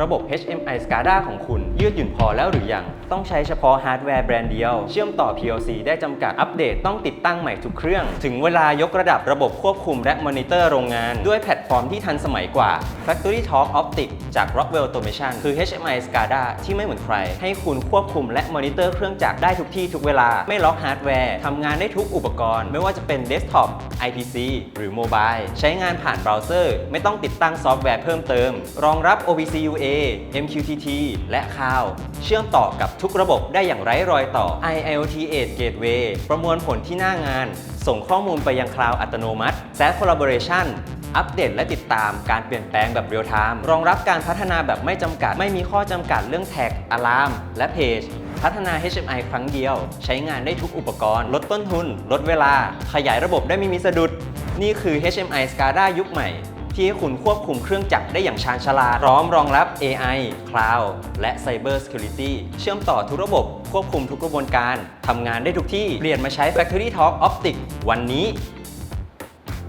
ระบบ HMI SCADA ของคุณ ยืดหยุ่นพอแล้วหรือยัง ต้องใช้เฉพาะฮาร์ดแวร์แบรนด์เดียว เชื่อมต่อ PLC ได้จำกัดอัปเดตต้องติดตั้งใหม่ทุกเครื่อง ถึงเวลายกระดับระบบควบคุมและมอนิเตอร์โรงงาน ด้วยแพลตฟอร์มที่ทันสมัยกว่า Factory Talk Optic จาก Rockwell Automation คือ HMI SCADA ที่ไม่เหมือนใคร ให้คุณควบคุมและมอนิเตอร์เครื่องจักรได้ทุกที่ทุกเวลาไม่ล็อกฮาร์ดแวร์ทำงานได้ทุกอุปกรณ์ ไม่ว่าจะเป็นเดสก์ท็อป IPC หรือโมบายใช้งานผ่านเบราว์เซอร์ ไม่ต้องติดตั้งซอฟต์แวร์เพิ่มเติม รองรับ OPC UA MQTT และ Cloud เชื่อมต่อกับทุกระบบได้อย่างไร้รอยต่อ IIoT Edge Gateway ประมวลผลที่หน้างาน ส่งข้อมูลไปยังคลาวด์อัตโนมัติ SaaS Collaboration อัปเดตและติดตามการเปลี่ยนแปลงแบบเรียลไทม์รองรับการพัฒนาแบบไม่จำกัด ไม่มีข้อจำกัดเรื่องแท็กอะลามและเพจพัฒนา HMI ครั้งเดียว ใช้งานได้ทุกอุปกรณ์ ลดต้นทุน ลดเวลา ขยายระบบได้ไม่มีสะดุด นี่คือ HMI SCADA ยุคใหม่ ที่ให้คุณควบคุมเครื่องจักรได้อย่างชาญฉลาดพร้อมรองรับ AI Cloud และ Cyber Security เชื่อมต่อทุกระบบควบคุมทุกกระบวนการทำงานได้ทุกที่เปลี่ยนมาใช้ Factory Talk Optic วันนี้